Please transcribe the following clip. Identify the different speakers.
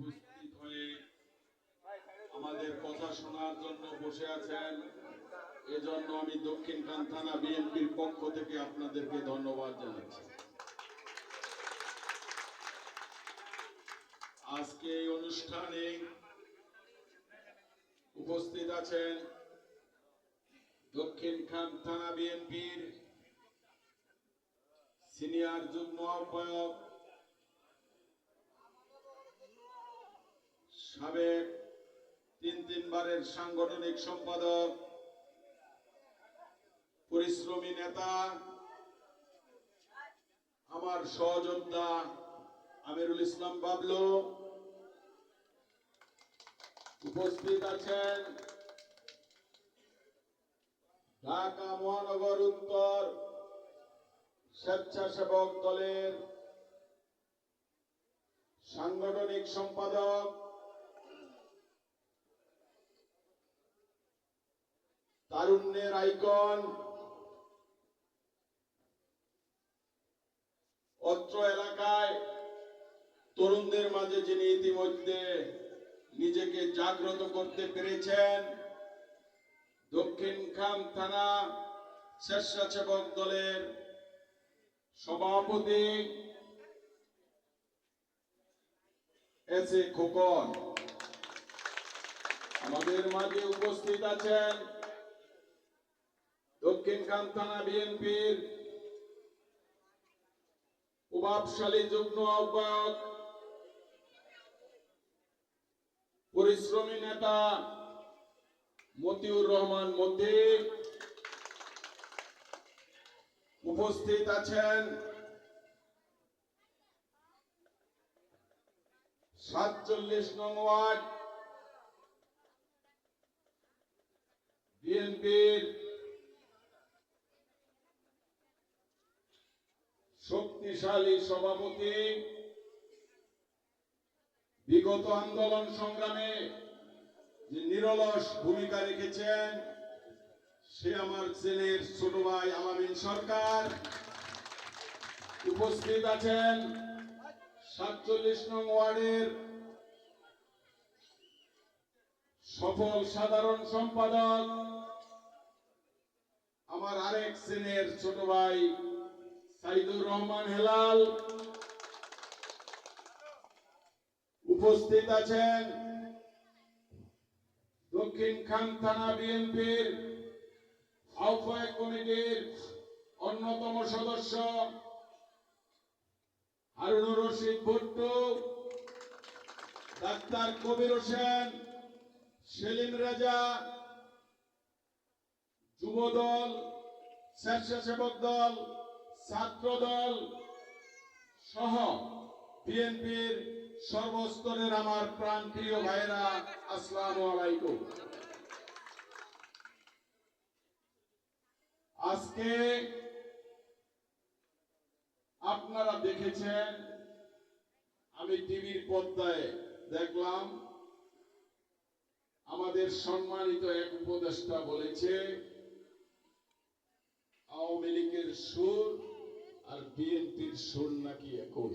Speaker 1: উপস্থিত হয়ে আমাদের কথা শোনার জন্য বসে আছেন। এজন্য আমি দক্ষিণখান থানা বিএনপির পক্ষ থেকে আপনাদেরকে ধন্যবাদ জানাচ্ছি। আজকে এই অনুষ্ঠানে উপস্থিত আছেন দক্ষিণখান থানা বিএনপির সিনিয়র যুগ্ম আহ্বায়ক সাবেক তিন তিনবারের সাংগঠনিক সম্পাদক, পরিশ্রমী নেতা, আমার সহযোদ্ধা আমিরুল ইসলাম বাবলু উপস্থিত আছেন ঢাকা মহানগর উত্তর স্বেচ্ছাসেবক দলের সাংগঠনিক সম্পাদক তারুণ্যের আইকন। অত্র এলাকায় তরুণদের মাঝে যিনি ইতিমধ্যে নিজেকে জাগ্রত করতে পেরেছেন, দক্ষিণ খাম থানা স্বেচ্ছাসেবক দলের সভাপতি এস এ খোকন। আমাদের মাঝে উপস্থিত আছেন দক্ষিণ খান থানা বিএনপির প্রভাবশালী যুগ্ম আহ্বায়ক, পরিশ্রমী নেতা মতিউর রহমান মতি উপস্থিত আছেন। সাতচল্লিশ নং ওয়ার্ড বিএনপির শক্তিশালী সভাপতি। বিগত আন্দোলন সংগ্রামে যে নিরলস ভূমিকা রেখেছেন, সে আমার ছেলের ছোট ভাই আলামিন সরকার। উপস্থিত আছেন সাতচল্লিশ নং ওয়ার্ডের সফল সাধারণ সম্পাদক, আমার আরেক শ্রেণির ছোট ভাই সাইদুর রহমান হেলাল। উপস্থিত আছেন দক্ষিণ খান থানা বিএনপির আহ্বায়ক কমিটির অন্যতম সদস্য হারুনুর রশিদ ভুট্টু, ডাক্তার কবির হোসেন, সেলিম রাজা, যুবদল, স্বেচ্ছাসেবক দল সহ বিএনপির সর্বস্তরের আমার প্রাণ প্রিয় ভাইরা আসসালামু আলাইকুম। আজকে আপনারা দেখেছেন, আমি টিভির পর্দায় দেখলাম, আমাদের সম্মানিত এক উপদেষ্টা বলেছে, আওয়ামী লীগের সুর আর বিএনপির সুর নাকি একই?